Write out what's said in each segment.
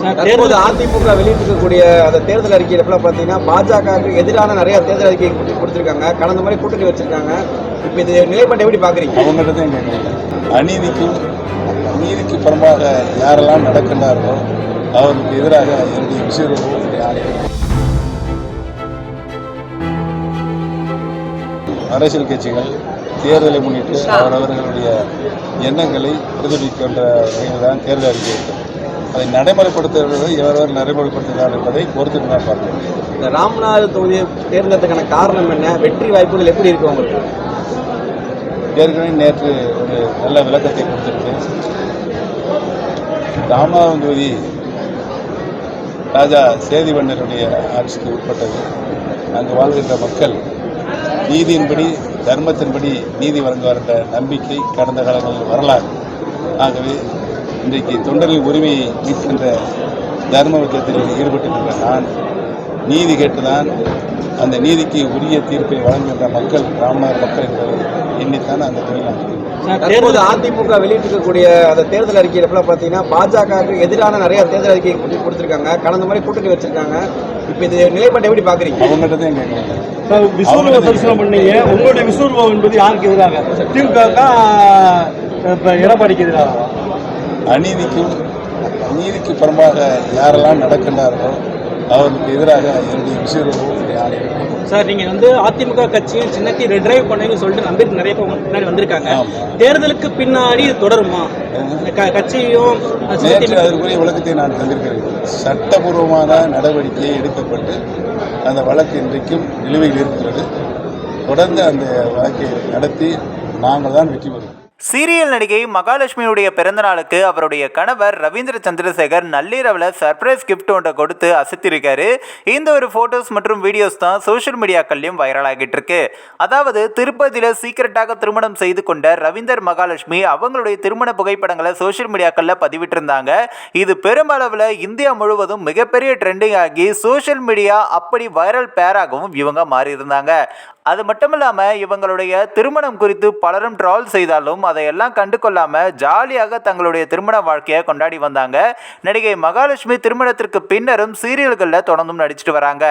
தற்போது அதிமுக வெளியிட்டிருக்கக்கூடிய அந்த தேர்தல் அறிக்கையில எல்லாம் பார்த்தீங்கன்னா பாஜகவுக்கு எதிரான நிறைய தேர்தல் அறிக்கை கொடுத்து- கொடுத்திருக்காங்க. கடந்த மாதிரி கூட்டணி வச்சிருக்காங்க. இப்போ இந்த நிலைப்பாட்டை எப்படி தான் கேட்குறீங்க அநீதிக்கும் நீதிக்கு புறம்பாக யாரெல்லாம் நடக்கின்றார்களோ அவருக்கு எதிராக என்னுடைய ஆணையம் அரசியல் கட்சிகள் தேர்தலை முன்னிட்டு அவரவர்களுடைய எண்ணங்களை பிரதிபலிக்கின்ற வகையில் தான் தேர்தல் அறிக்கை இருக்கிறது அதை நடைமுறைப்படுத்துவதை எவரவர் நடைமுறைப்படுத்துகிறார் என்பதை பொறுத்து தான் பார்க்க முடியும் இந்த ராமநாத தொகுதியை தேர்ந்தெடுத்ததுக்கான காரணம் என்ன? வெற்றி வாய்ப்புகள் எப்படி இருக்கு உங்களுக்கு? ஏற்கனவே நேற்று ஒரு நல்ல விளக்கத்தை கொடுத்திருக்கேன் ராமநாதபுரம் தொகுதி ராஜா சேதிவண்ணருடைய ஆட்சிக்கு உட்பட்டது. அங்கு வாழ்கின்ற மக்கள் நீதியின்படி தர்மத்தின்படி நீதி வழங்குவார் என்ற நம்பிக்கை கடந்த காலங்களில் வரலாறு. ஆகவே இன்றைக்கு தொண்டர்களின் உரிமையை மீட்கின்ற தர்ம யுத்தத்தில் ஈடுபட்டிருக்கின்ற நான் நீதி கேட்டுதான் அந்த நீதிக்கு உரிய தீர்ப்பை வழங்குகின்ற மக்கள் ராமநாதர் மக்கள் என்பதை எண்ணித்தான் அந்த தொழில். தற்போது அதிமுக வெளியிட்டிருக்கக்கூடிய அந்த தேர்தல் அறிக்கையில எல்லாம் பார்த்தீங்கன்னா பாஜகவுக்கு எதிரான நிறைய தேர்தல் அறிக்கை கொடுத்து- கொடுத்திருக்காங்க. கடந்த மாதிரி கூட்டணி வச்சிருக்காங்க. இப்போ இந்த நிலைப்பாட்டை எப்படி பாக்குறீங்க அவங்ககிட்ட தான் கேட்குறீங்க சார், விஸ்வரூப தரிசனம் பண்ணீங்க. உங்களுடைய விஸ்வரூபம் என்பது யாருக்கு எதிராக? திமுக இப்ப எடப்பாடிக்கு எதிராக அநீதிக்கும் நீதிக்கு புறம்பாக யாரெல்லாம் நடக்கின்றார்களோ அவருக்கு எதிராக என்னுடைய ஆணையம் சார் நீங்க வந்து அதிமுக கட்சியும் சின்னத்தை ரெட்ரைவ் பண்ணுவீங்கன்னு சொல்லிட்டு நம்பிக்கை நிறைய பேர் பின்னாடி வந்திருக்காங்க. தேர்தலுக்கு பின்னாடி இது தொடருமா? கட்சியும் நேற்று அதற்குரிய விளக்கத்தை நான் தந்திருக்கிறேன். சட்டபூர்வமான நடவடிக்கை எடுக்கப்பட்டு அந்த வழக்கு இன்றைக்கும் நிலுவையில் இருக்கிறது. தொடர்ந்து அந்த வழக்கை நடத்தி நாங்கள் தான் வெற்றி பெறுவோம். சீரியல் நடிகை மகாலட்சுமியுடைய பிறந்தநாளுக்கு அவருடைய கணவர் ரவீந்திர சந்திரசேகர் நள்ளிரவில் சர்ப்ரைஸ் கிஃப்ட் ஒன்றை கொடுத்து அசத்திருக்காரு. இந்த ஒரு ஃபோட்டோஸ் மற்றும் வீடியோஸ் தான் சோஷியல் மீடியாக்கள்லையும் வைரல் ஆகிட்டு இருக்கு. அதாவது திருப்பதியில் சீக்கிரட்டாக திருமணம் செய்து கொண்ட ரவீந்தர் மகாலட்சுமி அவங்களுடைய திருமண புகைப்படங்களை சோஷியல் மீடியாக்களில் பதிவிட்டிருந்தாங்க. இது பெருமளவில் இந்தியா முழுவதும் மிகப்பெரிய ட்ரெண்டிங் ஆகி சோஷியல் மீடியா அப்படி வைரல் பேராகவும் இவங்க மாறியிருந்தாங்க. அது மட்டும் இல்லாமல் இவங்களுடைய திருமணம் குறித்து பலரும் ட்ரால் செய்தாலும் அதையெல்லாம் கண்டு கொள்ளாமல் ஜாலியாக தங்களுடைய திருமண வாழ்க்கையை கொண்டாடி வந்தாங்க. நடிகை மகாலட்சுமி திருமணத்திற்கு பின்னரும் சீரியல்களில் தொடர்ந்தும் நடிச்சிட்டு வராங்க.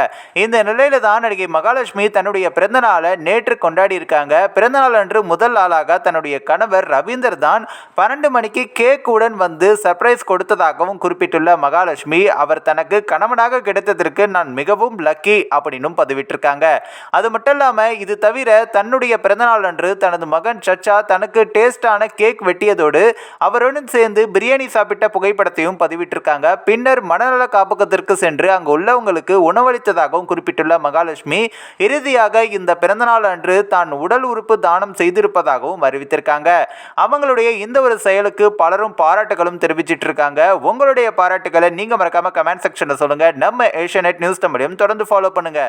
இந்த நிலையில தான் நடிகை மகாலட்சுமி தன்னுடைய பிறந்த நாளை நேற்று கொண்டாடி இருக்காங்க. பிறந்த நாள் அன்று முதல் ஆளாக தன்னுடைய கணவர் ரவீந்தர் தான் பன்னெண்டு மணிக்கு கேக் உடன் வந்து சர்ப்ரைஸ் கொடுத்ததாகவும் குறிப்பிட்டுள்ள மகாலட்சுமி அவர் தனக்கு கணவனாக கிடைத்ததற்கு நான் மிகவும் லக்கி அப்படின்னும் பதிவிட்டிருக்காங்க. அது மட்டும் இல்லாமல் இது தவிர தன்னுடைய பிறந்தநாள் அன்று தனது மகன் சச்சா தனக்கு டேஸ்டான கேக் வெட்டியதோடு அவருடன் சேர்ந்து பிரியாணி சாப்பிட்ட புகைப்படத்தையும் பதிவிட்டிருக்காங்க. பின்னர் மனநல காப்பகத்திற்கு சென்று அங்கு உள்ளவங்களுக்கு உணவளித்ததாகவும் குறிப்பிட்டுள்ள மகாலட்சுமி இறுதியாக இந்த பிறந்தநாள் அன்று தான் உடல் உறுப்பு தானம் செய்திருப்பதாகவும் அறிவித்திருக்காங்க. அவங்களுடைய இந்த ஒரு செயலுக்கு பலரும் பாராட்டுகளும் தெரிவிச்சிட்டு இருக்காங்க உங்களுடைய பாராட்டுகளை நீங்க மறக்காம கமெண்ட் செக்ஷன்ல சொல்லுங்க. நம்ம ஏஷியநெட் நியூஸ் தமிழையும் தொடர்ந்து ஃபாலோ பண்ணுங்க.